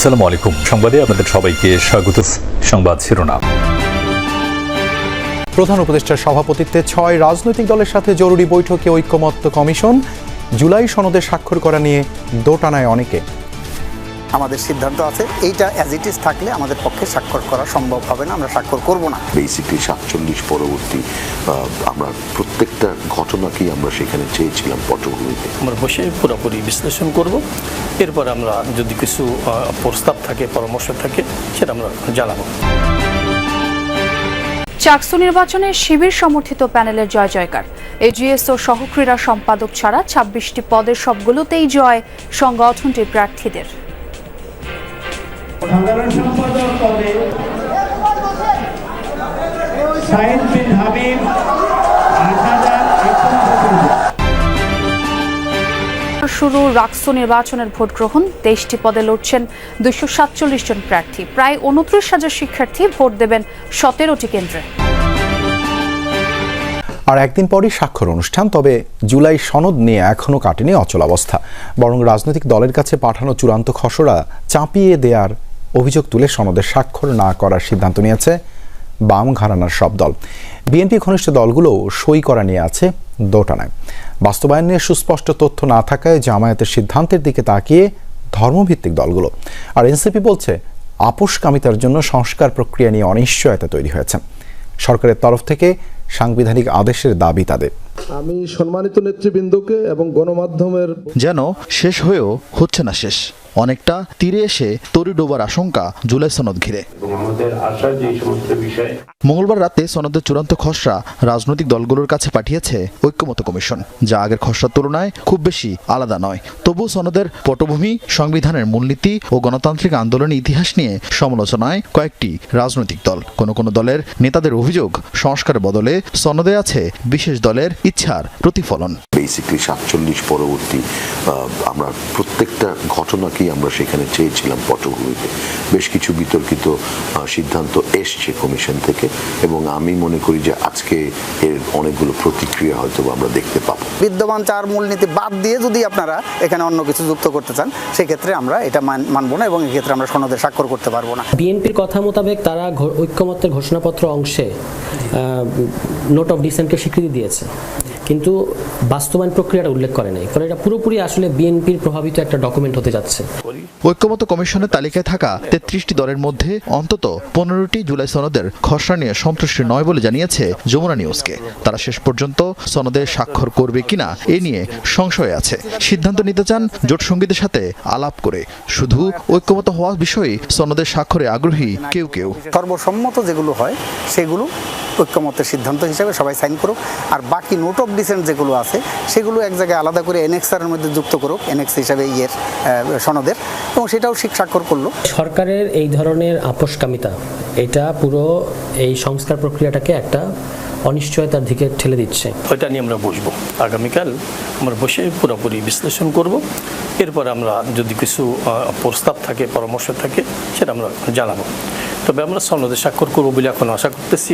আসসালামু আলাইকুম। সংবাদে আপনাদের সবাইকে স্বাগত। সংবাদ শিরোনাম। প্রধান উপদেষ্টার সভাপতিত্বে ছয় রাজনৈতিক দলের সাথে জরুরি বৈঠকে ঐক্যমত্য কমিশন। জুলাই সনদে স্বাক্ষর করা নিয়ে দোটানায় অনেকে। আমাদের সিদ্ধান্ত আছে এইটা অ্যাজ ইট ইজ থাকলে আমাদের পক্ষে স্বাক্ষর করা সম্ভব হবে না আমরা স্বাক্ষর করব না। বেসিকলি সাতচল্লিশ পরবর্তী আহ, আমরা প্রত্যেকটা ঘটনাকেই আমরা সেখানে চেয়েছিলাম পটভূমিতে। আমরা বসে পুরোপুরি বিশ্লেষণ করব। এরপর আমরা যদি কিছু প্রস্তাব থাকে পরামর্শ থাকে সেটা আমরা জানাব। চাকসু নির্বাচনে শিবির সমর্থিত প্যানেলের জয় জয়কার। এজিএস ও সহক্রীড়া সম্পাদক ছাড়া ছাব্বিশটি পদের সবগুলোতেই জয় সংগঠনটির প্রার্থীদের। সাইদ বিন হাবিব শুরু রাকসু নির্বাচনের ভোট গ্রহণ। তেইশটি পদে লড়ছেন দুইশো সাতচল্লিশ জন প্রার্থী। প্রায় উনত্রিশ হাজার শিক্ষার্থী ভোট দেবেন সতেরোটি কেন্দ্রে। আর একদিন পরই স্বাক্ষর অনুষ্ঠান, তবে জুলাই সনদ নিয়ে এখনও কাটেনি অচলাবস্থা বরং রাজনৈতিক দলের কাছে পাঠানো চূড়ান্ত খসড়া চাপিয়ে দেওয়ার অভিযোগ তুলে সনদে স্বাক্ষর না করার সিদ্ধান্ত নিয়েছে বাম ঘরানার সব দল। বিএনপি ঘনিষ্ঠ দলগুলোও সই করা নিয়ে আছে দোটানায়। বাস্তবায়ন নিয়ে সুস্পষ্ট তথ্য না থাকায় জামায়াতের সিদ্ধান্তের দিকে তাকিয়ে ধর্মভিত্তিক দলগুলো। আর এনসিপি বলছে, আপোষকামিতার জন্য সংস্কার প্রক্রিয়া নিয়ে অনিশ্চয়তা তৈরি হয়েছে। সরকারের তরফ থেকে সাংবিধানিক আদেশের দাবি তাদের। আমি সম্মানিত নেতৃবৃন্দকে এবং গণমাধ্যমের যেন শেষ হয়েও হচ্ছে না শেষ। অনেকটা তীরে এসে তরি ডোবার আশঙ্কা জুলাই সনদ ঘিরে। মঙ্গলবার রাতে সনদের চূড়ান্ত খসড়া রাজনৈতিক দলগুলোর কাছে পাঠিয়েছে ঐক্যমত কমিশন যা আগের খসড়ার তুলনায় খুব বেশি আলাদা নয়। তবু সনদের পটভূমি সংবিধানের মূলনীতি ও গণতান্ত্রিক আন্দোলনের ইতিহাস নিয়ে সমালোচনায় কয়েকটি রাজনৈতিক দল। কোনো কোনো দলের নেতাদের অভিযোগ সংস্কারের বদলে সনদে আছে বিশেষ দলের ইচ্ছার প্রতিফলন। বেসিকলি সাতচল্লিশ পরবর্তী আহ, আমরা প্রত্যেকটা ঘটনাকেই আমরা সেখানে চেয়েছিলাম পটভূমিতে। বেশ কিছু বিতর্কিত সিদ্ধান্ত এসছে কমিশন থেকে এবং আমি মনে করি যে আজকে এর অনেকগুলো প্রতিক্রিয়া হয়তো আমরা দেখতে পাবো। বিদ্যমান চার মূলনীতি বাদ দিয়ে যদি আপনারা এখানে অন্য কিছু যুক্ত করতে চান সেক্ষেত্রে আমরা এটা মান- মানবো না এবং এক্ষেত্রে আমরা সনদে স্বাক্ষর করতে পারব না। বিএনপির কথা মোতাবেক তারা ঘ- ঐক্যমত্যের ঘোষণাপত্র অংশে নোট অফ ডিসেন্টকে স্বীকৃতি দিয়েছে। কিন্তু বাস্তবায়ন প্রক্রিয়াটা উল্লেখ করে নাই। ফলে এটা পুরোপুরি আসলে বিএনপির প্রভাবিত একটা ডকুমেন্ট হতে যাচ্ছে। ঐক্যমত কমিশনের তালিকায় থাকা তেত্রিশটি দলের মধ্যে অন্তত পনেরোটি জুলাই সনদের খসড়া নিয়ে সন্তুষ্টি নয় বলে জানিয়েছে যমুনা নিউজকে। তারা শেষ পর্যন্ত সনদে স্বাক্ষর করবে কিনা এ নিয়ে সংশয় আছে। সিদ্ধান্ত নিতে চান জোট সঙ্গীদের সাথে আলাপ করে। শুধু ঐক্যমত হওয়া বিষয়ে সনদের স্বাক্ষরে আগ্রহী কেউ কেউ। সর্বসম্মত যেগুলো হয় সেগুলো ঐক্যমতের সিদ্ধান্ত হিসাবে সবাই সাইন করুক। আর বাকি নোট অফ ডিসেন্ট যেগুলো আছে সেগুলো এক জায়গায় আলাদা করে এনএক্সারের মধ্যে যুক্ত করুক এনএক্স হিসাবে ইয়ের সনদের। এবং সেটাও ঠিক স্বাক্ষর করল। সরকারের এই ধরনের আপোষকামিতা এটা পুরো এই সংস্কার প্রক্রিয়াটাকে একটা অনিশ্চয়তার দিকে ঠেলে দিচ্ছে। ওইটা নিয়ে আমরা বসবো। আগামীকাল আমরা বসে পুরোপুরি বিশ্লেষণ করব। এরপর আমরা যদি কিছু প্রস্তাব থাকে পরামর্শ থাকে সেটা আমরা জানাব। তবে আমরা সনদে স্বাক্ষর করব বলে এখন আশা করতেছি।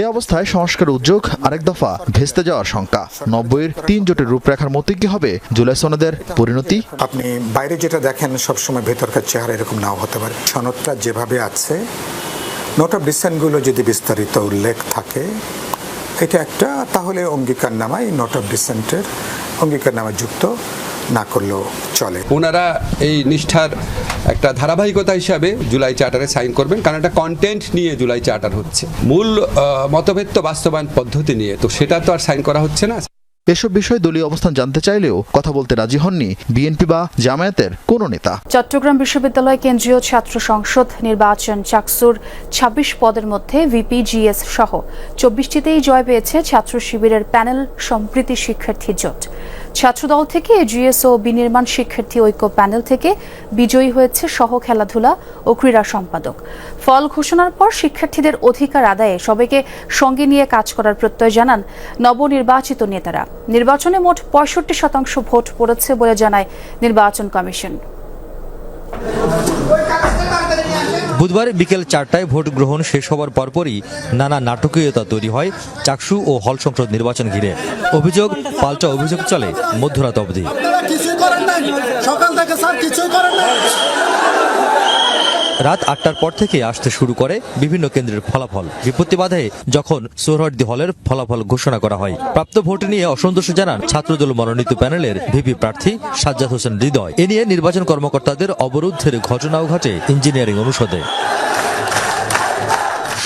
এ অবস্থায় সংস্কার উদ্যোগ আরেক দফা ভেস্তে যাওয়ার শঙ্কা। নব্বইয়ের তিন জোটের রূপরেখার মতে কি হবে? জুলাই সনদের পরিণতি? আপনি বাইরে যেটা দেখেন সবসময় ভেতরকার চেহারা এরকম নাও হতে পারে। সনদটা যেভাবে আছে নোট অফ ডিসেন্টগুলো যদি বিস্তারিত উল্লেখ থাকে এটা একটা, তাহলে অঙ্গীকার অঙ্গীকারনামায় নট অফ ডিসেন্টের অঙ্গীকারনামা যুক্ত না করলেও চলে। ওনারা এই নিষ্ঠার একটা ধারাবাহিকতা হিসাবে জুলাই চার্টারে সাইন করবেন, কারণ একটা কন্টেন্ট নিয়ে জুলাই চার্টার হচ্ছে। মূল মতভেদ তো বাস্তবায়ন পদ্ধতি নিয়ে, তো সেটা তো আর সাইন করা হচ্ছে না। এসব বিষয়ে দলীয় অবস্থান জানতে চাইলেও কথা বলতে রাজি হননি বিএনপি বা জামায়াতের কোনো নেতা। চট্টগ্রাম বিশ্ববিদ্যালয় কেন্দ্রীয় ছাত্র সংসদ নির্বাচন চাকসুর ২৬ পদের মধ্যে ভিপিজিএস সহ চব্বিশটিতেই জয় পেয়েছে ছাত্র শিবিরের প্যানেল সম্প্রীতি শিক্ষার্থী জোট। ছাত্রদল থেকে এজিএস ও বিনির্মাণ শিক্ষার্থী ঐক্য প্যানেল থেকে বিজয়ী হয়েছে সহ খেলাধুলা ও ক্রীড়া সম্পাদক। ফল ঘোষণার পর শিক্ষার্থীদের অধিকার আদায়ে সবাইকে সঙ্গে নিয়ে কাজ করার প্রত্যয় জানান নবনির্বাচিত নেতারা। নির্বাচনে মোট পঁয়ষট্টি শতাংশ ভোট পড়েছে বলে জানায় নির্বাচন কমিশন। বুধবার বিকেল চারটায় ভোট গ্রহণ শেষ হওয়ার পরপরই নানা নাটকীয়তা তৈরি হয় চাকসু ও হল সংসদ নির্বাচন ঘিরে। অভিযোগ, পাল্টা অভিযোগ চলে মধ্যরাত অবধি। সকাল থেকে স্যার কিছুই করেন নাই। রাত আটটার পর থেকে আসতে শুরু করে বিভিন্ন কেন্দ্রের ফলাফল। বিপত্তি বাধে যখন সোহরদি হলের ফলাফল ঘোষণা করা হয়। প্রাপ্ত ভোট নিয়ে অসন্তোষ জানান ছাত্রদল মনোনীত প্যানেলের ভিপি প্রার্থী সাজ্জাদ হোসেন হৃদয়। এ নিয়ে নির্বাচন কর্মকর্তাদের অবরুদ্ধের ঘটনাও ঘটে ইঞ্জিনিয়ারিং অনুষদে।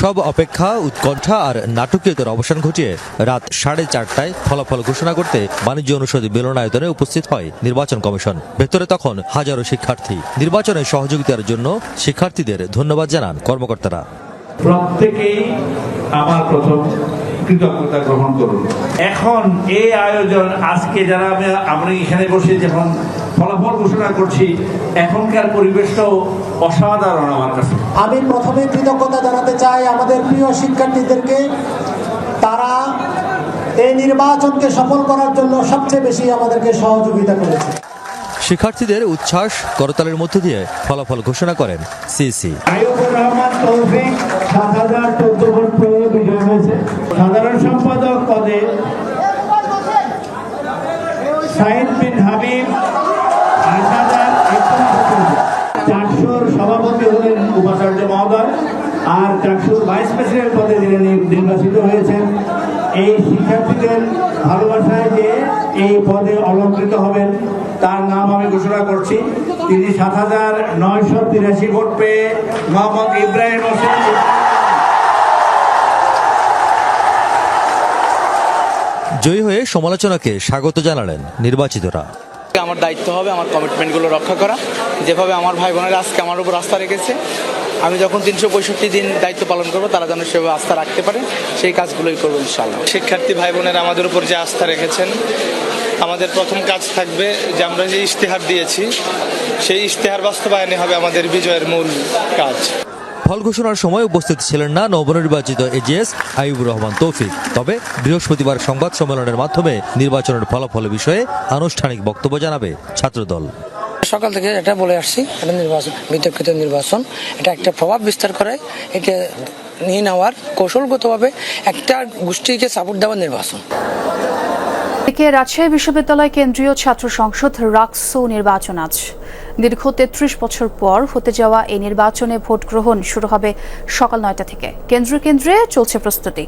সব অপেক্ষা, উৎকণ্ঠা আর নাটকীয়তার অবসান ঘটিয়ে রাত সাড়ে চারটায় ফলাফল ঘোষণা করতে বাণিজ্য অনুষদ মিলনায়তনে উপস্থিত হয় নির্বাচন কমিশন। ভেতরে তখন হাজারো শিক্ষার্থী। নির্বাচনে সহযোগিতার জন্য শিক্ষার্থীদের ধন্যবাদ জানান কর্মকর্তারা। প্রত্যেকেই আমার প্রথম কৃতজ্ঞতা গ্রহণ করুন। এখন এই আয়োজন আজকে যারা আমি আমরা এখানে বসে যখন ফলাফল ঘোষণা করছি এখনকার পরিবেশটাও অসাধারণ আমার কাছে। আমি প্রথমে কৃতজ্ঞতা জানাতে চাই আমাদের প্রিয় শিক্ষার্থীদেরকে। তারা এই নির্বাচনকে সফল করার জন্য সবচেয়ে বেশি আমাদেরকে সহযোগিতা করেছে। শিক্ষার্থীদের উচ্ছ্বাস করতালের মধ্য দিয়ে ফলাফল ঘোষণা করেন সিসি। আইয়ুবুর রহমান তৌফিক সাত হাজার আর চারশোর ভাইস প্রেসিডেন্ট পদে যিনি নির্বাচিত হয়েছেন এই শিক্ষার্থীদের ভালোবাসায় যে এই পদে অলঙ্কৃত হবেন তার নাম আমি ঘোষণা করছি। তিনি সাত হাজার নয়শো তিরাশি ভোট পেয়ে মোহাম্মদ ইব্রাহিম হোসেন জয়ী হয়ে সমালোচনাকে স্বাগত জানালেন নির্বাচিতরা। আমার দায়িত্ব হবে আমার কমিটমেন্টগুলো রক্ষা করা। যেভাবে আমার ভাই বোনেরা আজকে আমার উপর আস্থা রেখেছে আমি যখন তিনশো পঁয়ষট্টি দিন দায়িত্ব পালন করব তারা যেন সেভাবে আস্থা রাখতে পারে সেই কাজগুলোই করব ইনশাল্লাহ শিক্ষার্থী ভাই বোনেরা আমাদের উপর যে আস্থা রেখেছেন আমাদের প্রথম কাজ থাকবে যে আমরা যে ইশতেহার দিয়েছি সেই ইশতেহার বাস্তবায়নে হবে আমাদের বিজয়ের মূল কাজ। ফল ঘোষণার সময় উপস্থিত ছিলেন না নবনির্বাচিত এজিএস আইবুর রহমান তৌফিক। তবে বৃহস্পতিবার সংবাদ সম্মেলনের মাধ্যমে নির্বাচনের ফলাফল বিষয়ে আনুষ্ঠানিক বক্তব্য জানাবে ছাত্রদল। সকাল থেকে এটা বলে আসছি, এটা নির্বাচন, বিতর্কিত নির্বাচন। এটা একটা প্রভাব বিস্তার করে, এটা নিয়ে নেওয়ার কৌশলগতভাবে একটা গোষ্ঠীকে সাপোর্ট দেওয়ার নির্বাচন। এদিকে রাজশাহী বিশ্ববিদ্যালয় কেন্দ্রীয় ছাত্র সংসদ রাকসু নির্বাচন আজ। দীর্ঘ তেত্রিশ বছর পর হতে যাওয়া এই নির্বাচনে ভোট গ্রহণ শুরু হবে সকাল নয়টা থেকে। কেন্দ্রে কেন্দ্রে চলছে প্রস্তুতি।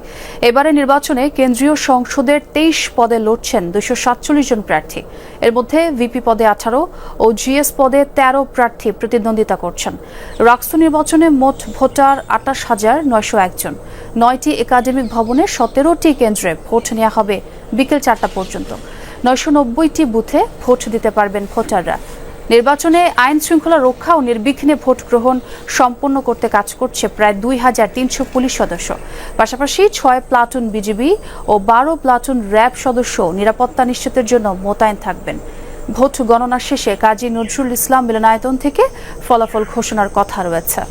এবারে নির্বাচনে কেন্দ্রীয় সংসদের তেইশ পদে লড়ছেন দুশো সাতচল্লিশ জন প্রার্থী। এর মধ্যে ভিপি পদে আঠারো ও জিএস পদে তেরো প্রার্থী প্রতিদ্বন্দ্বিতা করছেন। রাকসু নির্বাচনে মোট ভোটার আটাশ হাজার নয়শো একজন নয়টি একাডেমিক ভবনে সতেরোটি কেন্দ্রে ভোট নেওয়া হবে বিকেল চারটা পর্যন্ত। নয়শো নব্বইটি বুথে ভোট দিতে পারবেন ভোটাররা। নির্বাচনে আইন শৃঙ্খলা রক্ষা ও নির্বিঘ্নে ভোট গ্রহণ সম্পন্ন করতে কাজ করছে প্রায় দুই হাজার তিনশো পুলিশ সদস্য। পাশাপাশি ছয় প্লাটুন বিজিবি ও বারো প্লাটুন র্যাব সদস্য নিরাপত্তা নিশ্চিতের জন্য মোতায়েন থাকবেন। ভোট গণনা শেষে কাজী নজরুল ইসলাম মিলনায়তন থেকে ফলাফল ঘোষণার কথা রয়েছে।